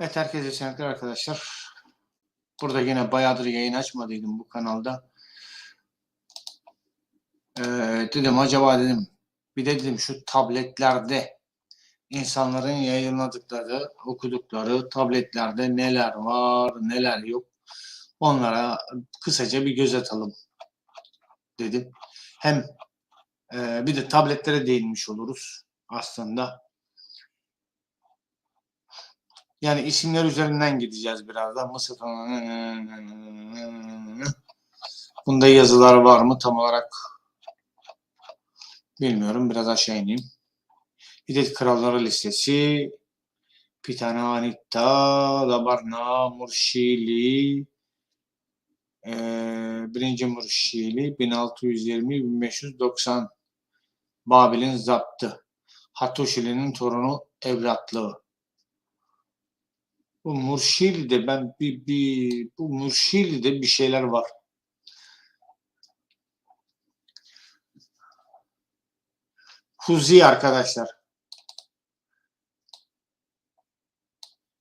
Evet herkese selamlar arkadaşlar. Burada yine bayağıdır yayın açmadıydım bu kanalda. Ee, dedim acaba dedim bir de dedim şu tabletlerde insanların yayınladıkları, okudukları tabletlerde neler var, neler yok. Onlara kısaca bir göz atalım dedim. Hem e, bir de tabletlere değinmiş oluruz aslında. Yani isimler üzerinden gideceğiz birazdan. Mısır Bunda yazılar var mı tam olarak bilmiyorum. Biraz aşağı ineyim. Hidet Kralları listesi Pitana Anitta, Dabarna, Murşili, e, birinci Murşili 1620-1590 Babil'in zaptı. Hatuşili'nin torunu evlatlığı. Bu Murşili'de ben bir, bir bu Murşili'de bir şeyler var. Huzi arkadaşlar.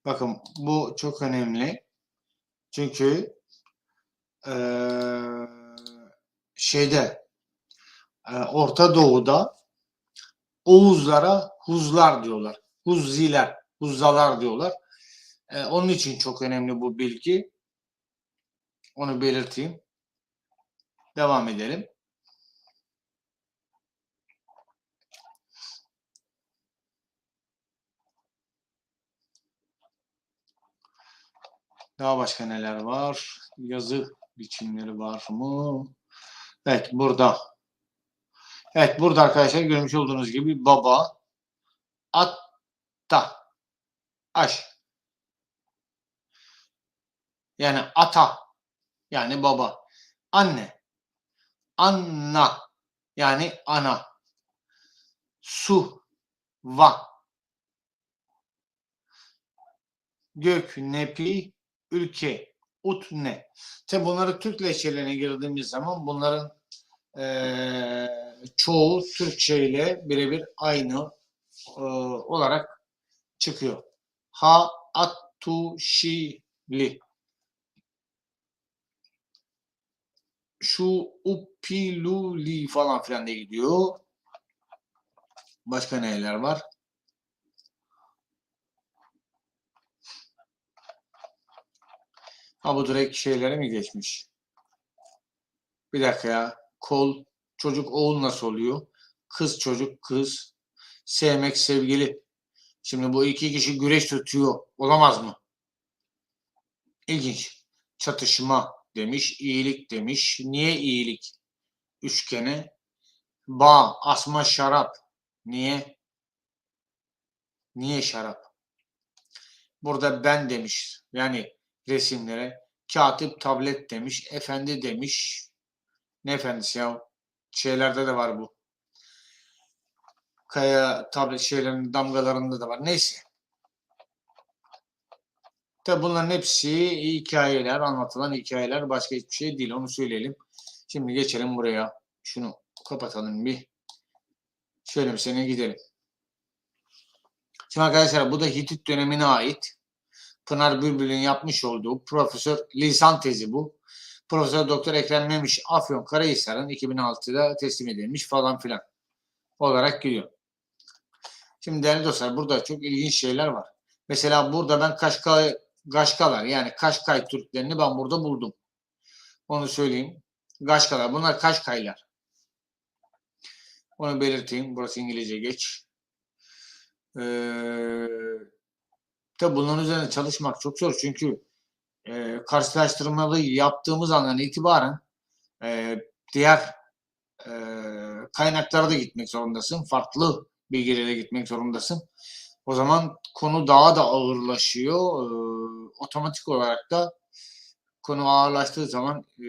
Bakın bu çok önemli. Çünkü eee, şeyde eee, Orta Doğu'da Oğuzlara Huzlar diyorlar. Huzziler, Huzzalar diyorlar. Eee, onun için çok önemli bu bilgi. Onu belirteyim. Devam edelim. Daha başka neler var? Yazı biçimleri var mı? Evet burada. Evet burada arkadaşlar görmüş olduğunuz gibi baba atta aş yani ata yani baba anne anna yani ana su va gök nepi ülke, ut ne? Tabi bunları Türk lehçelerine girdiğimiz zaman bunların eee, çoğu Türkçe ile birebir aynı eee, olarak çıkıyor. Ha, at, tu. Şu, upi, lu, li falan filan diye gidiyor. Başka neler var? Ha bu direkt şeylere mi geçmiş? Bir dakika ya. Kol, çocuk oğul nasıl oluyor? Kız çocuk kız. Sevmek sevgili. Şimdi bu iki kişi güreş tutuyor. Olamaz mı? İlginç. Çatışma demiş, iyilik demiş. Niye iyilik? Üçgene. Bağ, asma şarap. Niye? Niye şarap? Burada ben demiş. Yani resimlere. Katip tablet demiş. Efendi demiş. Ne efendisi ya? Şeylerde de var bu. Kaya tablet şeylerinin damgalarında da var. Neyse. Tabi bunların hepsi hikayeler, anlatılan hikayeler. Başka hiçbir şey değil. Onu söyleyelim. Şimdi geçelim buraya. Şunu kapatalım bir. Şöyle bir sene gidelim. Şimdi arkadaşlar bu da Hitit dönemine ait. Pınar Bülbül'ün yapmış olduğu profesör lisan tezi bu. Profesör Doktor Ekrem Memiş Afyon Karahisar'ın 2006'da teslim edilmiş falan filan olarak gidiyor. Şimdi değerli dostlar burada çok ilginç şeyler var. Mesela burada ben Kaşkay, Kaşkalar yani Kaşkay Türklerini ben burada buldum. Onu söyleyeyim. Kaşkalar bunlar Kaşkaylar. Onu belirteyim. Burası İngilizce geç. Ee, Tabi bunların üzerine çalışmak çok zor çünkü e, karşılaştırmalı yaptığımız andan itibaren e, diğer e, kaynaklara da gitmek zorundasın. Farklı bilgilere gitmek zorundasın. O zaman konu daha da ağırlaşıyor. E, otomatik olarak da konu ağırlaştığı zaman e,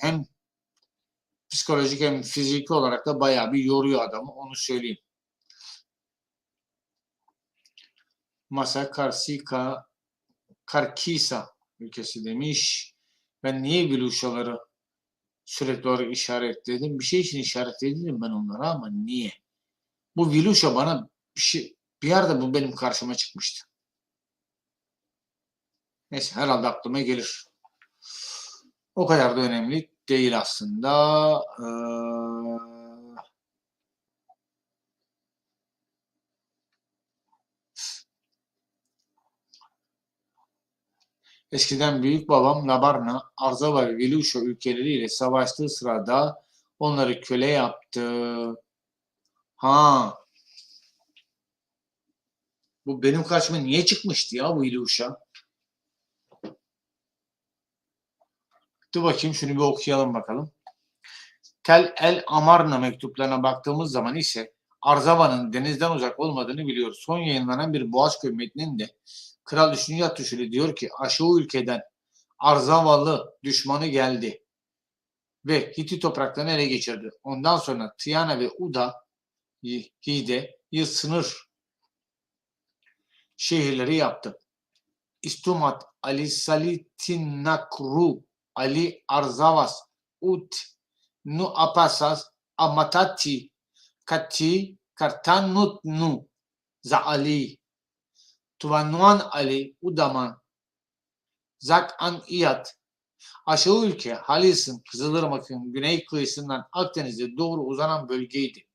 hem psikolojik hem fiziki olarak da bayağı bir yoruyor adamı. Onu söyleyeyim. Masa Karsika Karkisa ülkesi demiş. Ben niye Viluşaları sürekli olarak işaretledim? Bir şey için işaretledim ben onlara ama niye? Bu Viluşa bana bir şey bir yerde bu benim karşıma çıkmıştı. Neyse herhalde aklıma gelir. O kadar da önemli değil aslında. Ee, Eskiden büyük babam Labarna, Arzava ve Viluşa ülkeleriyle savaştığı sırada onları köle yaptı. Ha. Bu benim karşıma niye çıkmıştı ya bu Viluşa? Dur bakayım şunu bir okuyalım bakalım. Tel El Amarna mektuplarına baktığımız zaman ise Arzava'nın denizden uzak olmadığını biliyoruz. Son yayınlanan bir Boğaçköy metninde Kral 3. Yatuşuli diyor ki aşağı ülkeden Arzavalı düşmanı geldi ve Hitit topraklarını ele geçirdi. Ondan sonra Tiana ve Uda Hide yıl sınır şehirleri yaptı. İstumat Ali Salitinakru Ali Arzavas Ut Nu Apasas Amatati Kati Kartanutnu Zaali Tuvanuan Ali Udaman Zak An İyat Aşağı ülke Halis'in Kızılırmak'ın güney kıyısından Akdeniz'e doğru uzanan bölgeydi.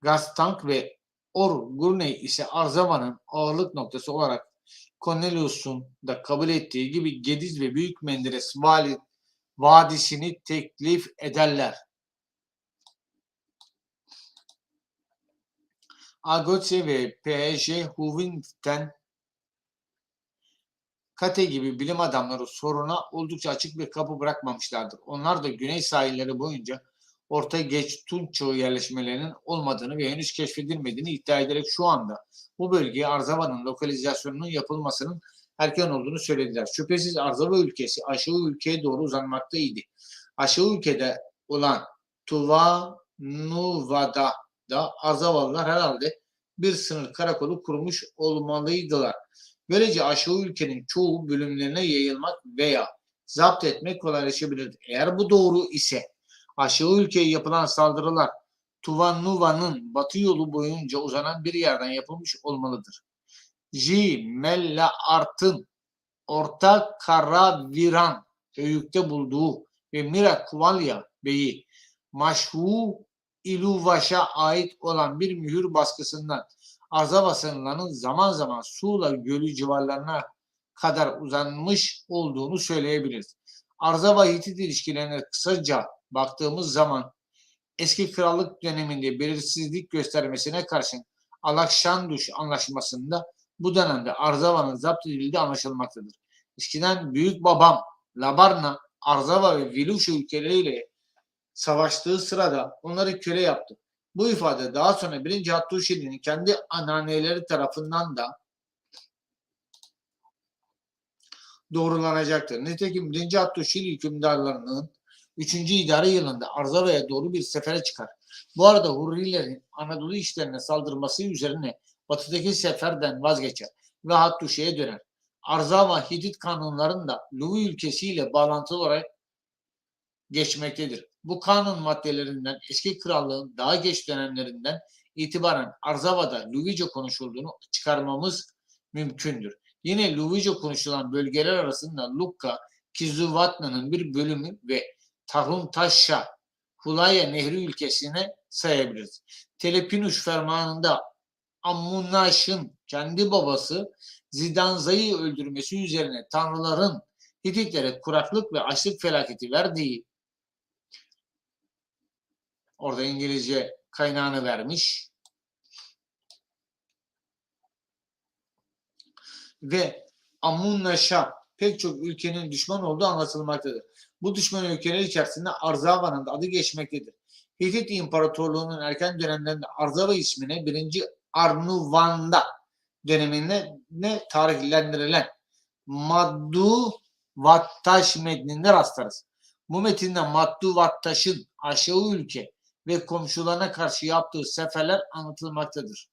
Gastank ve Or Gurney ise Arzava'nın ağırlık noktası olarak Cornelius'un da kabul ettiği gibi Gediz ve Büyük Menderes Vali Vadisi'ni teklif ederler. Agotze ve P.J. Huvin'ten Kate gibi bilim adamları soruna oldukça açık bir kapı bırakmamışlardır. Onlar da güney sahilleri boyunca orta geç Tunç çağı yerleşmelerinin olmadığını ve henüz keşfedilmediğini iddia ederek şu anda bu bölgeye Arzava'nın lokalizasyonunun yapılmasının erken olduğunu söylediler. Şüphesiz Arzava ülkesi aşağı ülkeye doğru uzanmaktaydı. Aşağı ülkede olan Tuva Nuva'da da Arzavalılar herhalde bir sınır karakolu kurmuş olmalıydılar. Böylece aşağı ülkenin çoğu bölümlerine yayılmak veya zapt etmek kolaylaşabilirdi. Eğer bu doğru ise aşağı ülkeye yapılan saldırılar Tuvannuva'nın batı yolu boyunca uzanan bir yerden yapılmış olmalıdır. J. Mella Art'ın Orta Karaviran Höyük'te bulduğu ve Mira Kuvalya Bey'i Maşhu İluvaş'a ait olan bir mühür baskısından Arzava sınırlarının zaman zaman Suğla Gölü civarlarına kadar uzanmış olduğunu söyleyebiliriz. Arzava Hitit ilişkilerine kısaca baktığımız zaman eski krallık döneminde belirsizlik göstermesine karşın Alakşanduş anlaşmasında bu dönemde Arzava'nın zapt edildiği anlaşılmaktadır. Eskiden büyük babam Labarna, Arzava ve Viluşa ülkeleriyle savaştığı sırada onları köle yaptı. Bu ifade daha sonra 1. Hattuşili'nin kendi ananeleri tarafından da doğrulanacaktır. Nitekim 1. Hattuşili hükümdarlarının 3. idare yılında Arzava'ya doğru bir sefere çıkar. Bu arada Hurrilerin Anadolu işlerine saldırması üzerine batıdaki seferden vazgeçer ve Hattuşi'ye döner. Arzava Hitit kanunlarında Luvi ülkesiyle bağlantılı olarak geçmektedir. Bu kanun maddelerinden eski krallığın daha geç dönemlerinden itibaren Arzava'da Luvice konuşulduğunu çıkarmamız mümkündür. Yine Luvice konuşulan bölgeler arasında Lukka, Kizuvatna'nın bir bölümü ve Tahuntaşa, Hulaya Nehri ülkesine sayabiliriz. Telepinuş fermanında Ammunaş'ın kendi babası Zidanza'yı öldürmesi üzerine tanrıların Hititlere kuraklık ve açlık felaketi verdiği orada İngilizce kaynağını vermiş ve Amunnaşa pek çok ülkenin düşman olduğu anlatılmaktadır. Bu düşman ülkeler içerisinde Arzava'nın adı geçmektedir. Hitit İmparatorluğu'nun erken dönemlerinde Arzava ismine 1. Arnuvanda döneminde ne tarihlendirilen Maddu Vattaş metninde rastlarız. Bu metinde Maddu Vattaş'ın aşağı ülke ve komşularına karşı yaptığı seferler anlatılmaktadır.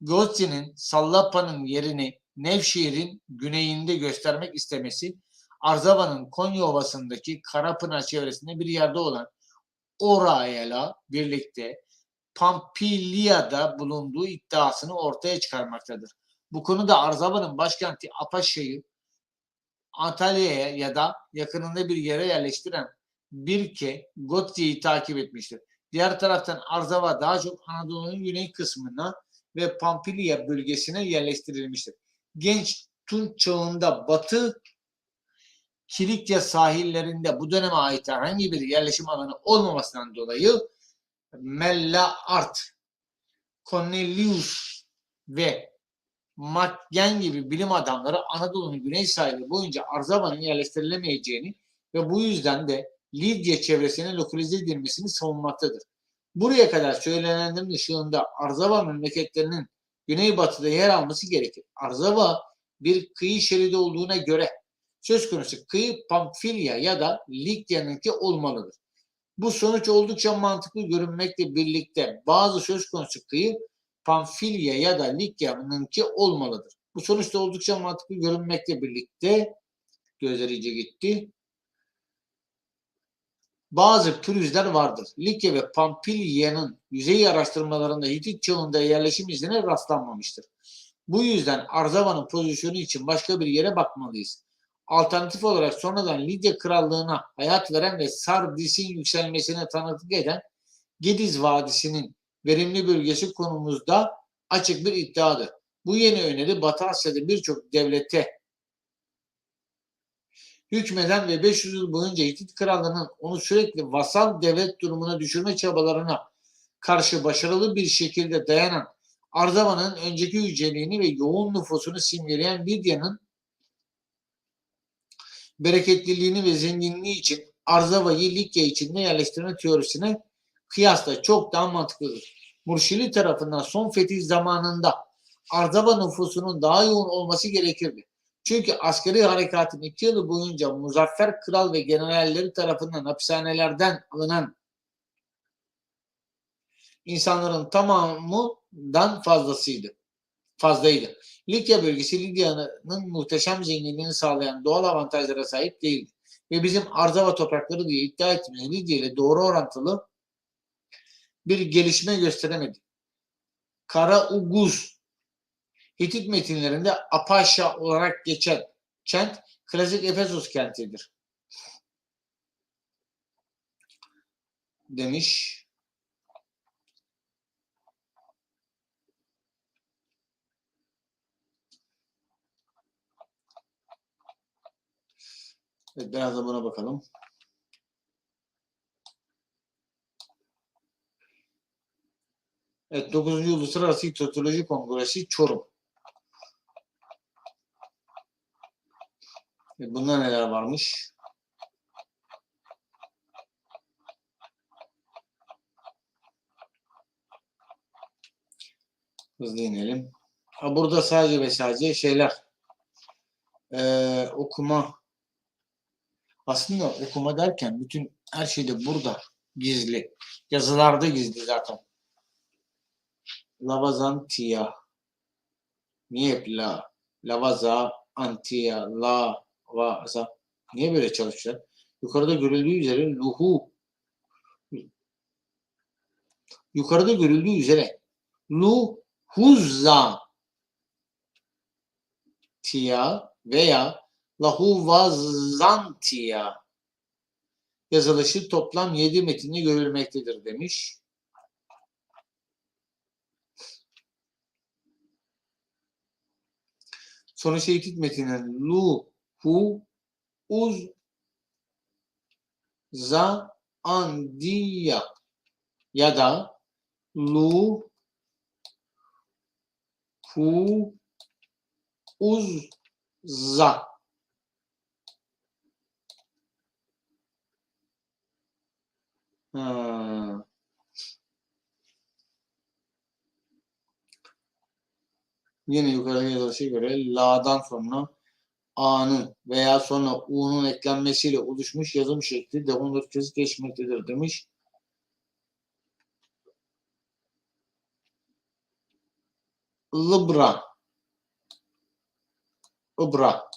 Gozzi'nin Sallapa'nın yerini Nevşehir'in güneyinde göstermek istemesi, Arzava'nın Konya Ovası'ndaki Karapınar çevresinde bir yerde olan Oraya'la birlikte Pampilia'da bulunduğu iddiasını ortaya çıkarmaktadır. Bu konuda Arzava'nın başkenti Apaşa'yı Antalya'ya ya da yakınında bir yere yerleştiren Birke Gotye'yi takip etmiştir. Diğer taraftan Arzava daha çok Anadolu'nun güney kısmına ve Pampilya bölgesine yerleştirilmiştir. Genç Tunç çağında Batı Kilikya sahillerinde bu döneme ait herhangi bir yerleşim alanı olmamasından dolayı Mella Art, Cornelius ve Matgen gibi bilim adamları Anadolu'nun güney sahili boyunca Arzava'nın yerleştirilemeyeceğini ve bu yüzden de Lidya çevresine lokalize edilmesini savunmaktadır. Buraya kadar söylenenlerin ışığında Arzava memleketlerinin güneybatıda yer alması gerekir. Arzava bir kıyı şeridi olduğuna göre söz konusu kıyı Pamfilya ya da Likya'nınki olmalıdır. Bu sonuç oldukça mantıklı görünmekle birlikte bazı söz konusu kıyı Pamfilya ya da Likya'nınki olmalıdır. Bu sonuçta oldukça mantıklı görünmekle birlikte gözler iyice gitti. Bazı pürüzler vardır. Likya ve Pamfilya'nın yüzey araştırmalarında Hitit çağında yerleşim izine rastlanmamıştır. Bu yüzden Arzava'nın pozisyonu için başka bir yere bakmalıyız. Alternatif olarak sonradan Lidya krallığına hayat veren ve Sardis'in yükselmesine tanıklık eden Gediz Vadisi'nin verimli bölgesi konumuzda açık bir iddiadır. Bu yeni öneri Batı Asya'da birçok devlete hükmeden ve 500 yıl boyunca Hitit krallığının onu sürekli vasal devlet durumuna düşürme çabalarına karşı başarılı bir şekilde dayanan Arzava'nın önceki yüceliğini ve yoğun nüfusunu simgeleyen Lidya'nın bereketliliğini ve zenginliği için Arzava'yı Likya içinde yerleştirme teorisine kıyasla çok daha mantıklıdır. Murşili tarafından son fetih zamanında Arzava nüfusunun daha yoğun olması gerekirdi. Çünkü askeri harekatın iki yılı boyunca muzaffer kral ve generalleri tarafından hapishanelerden alınan insanların tamamından fazlasıydı. Fazlaydı. Likya bölgesi Lidya'nın muhteşem zenginliğini sağlayan doğal avantajlara sahip değildi. Ve bizim Arzava toprakları diye iddia ettiğimiz Lidya ile doğru orantılı bir gelişme gösteremedi. Kara Uguz Hitit metinlerinde Apaşa olarak geçen kent klasik Efesos kentidir. Demiş. Evet, biraz da buna bakalım. Evet, 9. Uluslararası Hidroloji Kongresi Çorum. E, Bunda neler varmış? Hızlı inelim. Ha, burada sadece ve sadece şeyler ee, okuma aslında okuma derken bütün her şey de burada gizli. Yazılarda gizli zaten. Lavazantia. Niye hep la? Lavaza, antia, la, vaza. Niye böyle çalışıyor? Yukarıda görüldüğü üzere luhu. Yukarıda görüldüğü üzere luhuzza tia veya lahuvazantia yazılışı toplam 7 metinde görülmektedir demiş. Sonra Şehit metninin lu, hu, uz, za, andiya ya da lu, hu, uz, za. Ha. Yine yukarıda yazılışa göre la'dan sonra a'nın veya sonra u'nun eklenmesiyle oluşmuş yazım şekli de 14 kez geçmektedir demiş. Libra Ibra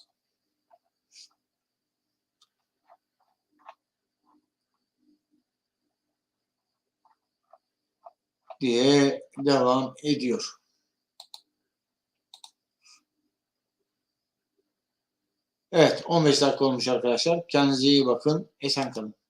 diye devam ediyor. Evet 15 dakika olmuş arkadaşlar. Kendinize iyi bakın. Esen kalın.